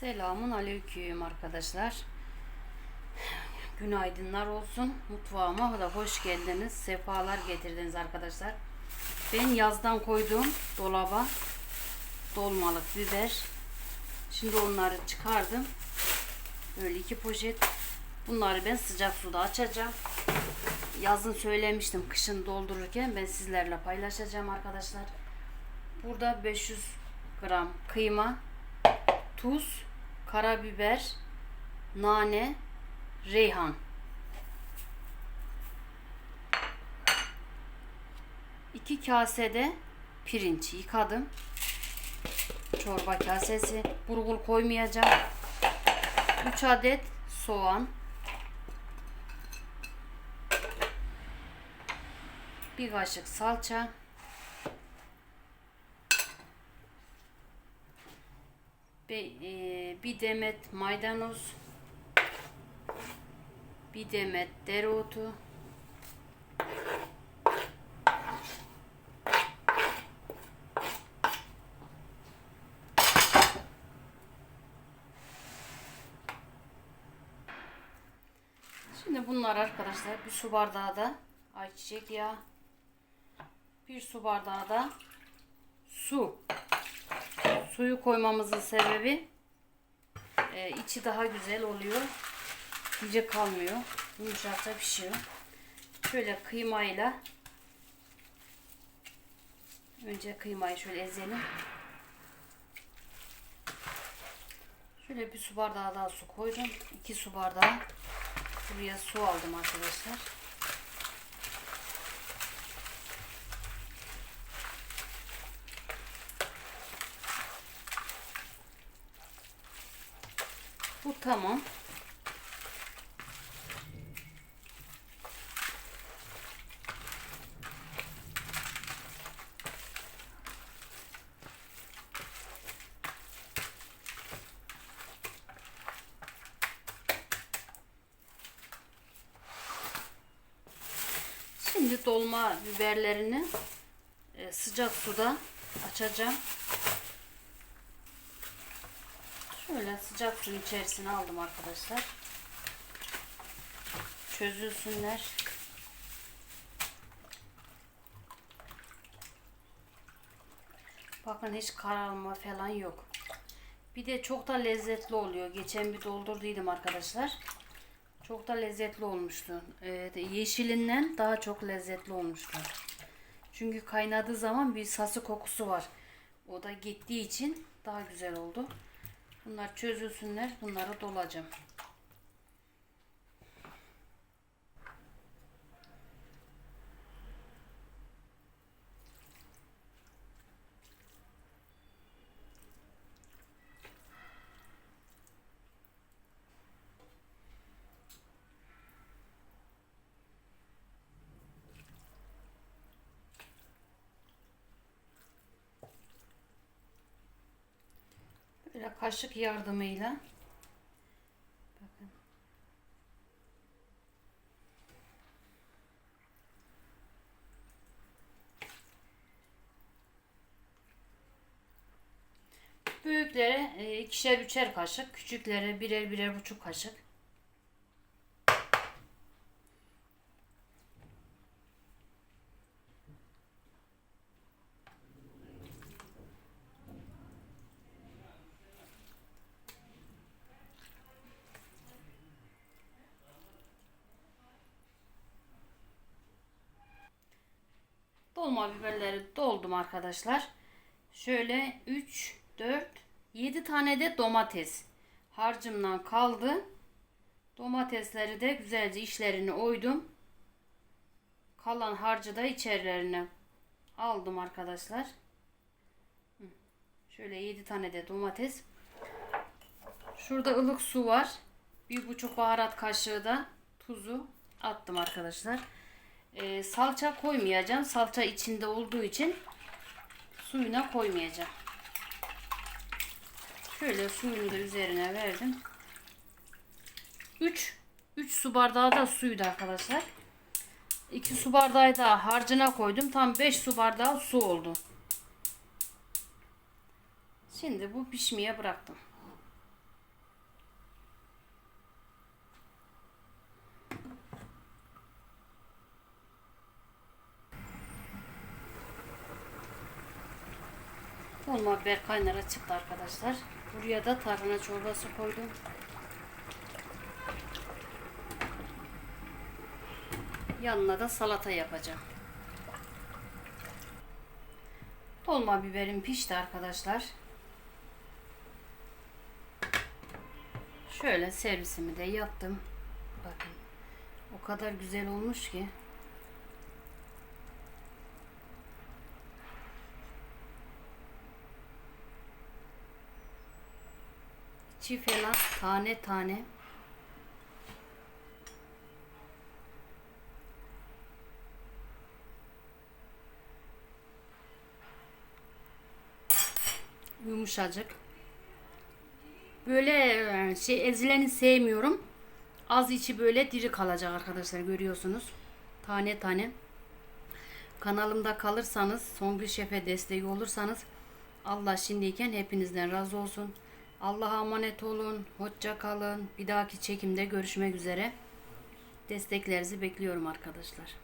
Selamun aleyküm arkadaşlar. Günaydınlar olsun. Mutfağıma da hoş geldiniz. Sefalar getirdiniz arkadaşlar. Ben yazdan koyduğum dolaba dolmalık biber. Şimdi onları çıkardım. Böyle iki poşet. Bunları ben sıcak suda açacağım. Yazın söylemiştim kışın doldururken ben sizlerle paylaşacağım arkadaşlar. Burada 500 gram kıyma, tuz, karabiber, nane, reyhan. İki kasede pirinç yıkadım. Çorba kasesi. Burgul koymayacağım. 3 adet soğan. Bir kaşık salça. Bir, e, bir demet maydanoz. Bir demet dereotu. Şimdi bunlar arkadaşlar bir su bardağı da ayçiçek yağı. Bir su bardağı da su. Suyu koymamızın sebebi e, içi daha güzel oluyor. İyice kalmıyor. Yumuşakça pişiyor. Şöyle kıymayla önce kıymayı şöyle ezelim. Şöyle bir su bardağı daha su koydum. 2 su bardağı buraya su aldım arkadaşlar. Bu tamam. Şimdi dolma biberlerini e, sıcak suda açacağım. Şöyle sıcak suyun içerisine aldım arkadaşlar. Çözülsünler. Bakın hiç kararma falan yok. Bir de çok da lezzetli oluyor. Geçen bir doldurduydım arkadaşlar. Çok da lezzetli olmuştu. Ee, yeşilinden daha çok lezzetli olmuştu. Çünkü kaynadığı zaman bir sası kokusu var. O da gittiği için daha güzel oldu. Bunlar çözülsünler. Bunları dolacağım. Kaşık yardımıyla bakın. Büyüklere e, ikişer üçer kaşık, küçüklere birer birer buçuk kaşık. Dolma biberleri doldum arkadaşlar. Şöyle 3, 4, 7 tane de domates harcımdan kaldı. Domatesleri de güzelce içlerini oydum. Kalan harcı da içerilerine aldım arkadaşlar. Şöyle 7 tane de domates. Şurada ılık su var. Bir buçuk baharat kaşığı da tuzu attım arkadaşlar. Ee, salça koymayacağım. Salça içinde olduğu için suyuna koymayacağım. Şöyle suyunu da üzerine verdim. 3 3 su bardağı da suydu arkadaşlar. 2 su bardağı da harcına koydum. Tam 5 su bardağı su oldu. Şimdi bu pişmeye bıraktım. Dolma biber kaynara çıktı arkadaşlar. Buraya da tarhana çorbası koydum. Yanına da salata yapacağım. Dolma biberim pişti arkadaşlar. Şöyle servisimi de yaptım. Bakın. O kadar güzel olmuş ki. Falan tane tane. Yumuşacık. Böyle e, şey ezileni sevmiyorum. Az içi böyle diri kalacak arkadaşlar görüyorsunuz. Tane tane. Kanalımda kalırsanız Songül Şef'e destek olursanız Allah şimdiyken hepinizden razı olsun. Allah'a emanet olun. Hoşça kalın. Bir dahaki çekimde görüşmek üzere. Desteklerinizi bekliyorum arkadaşlar.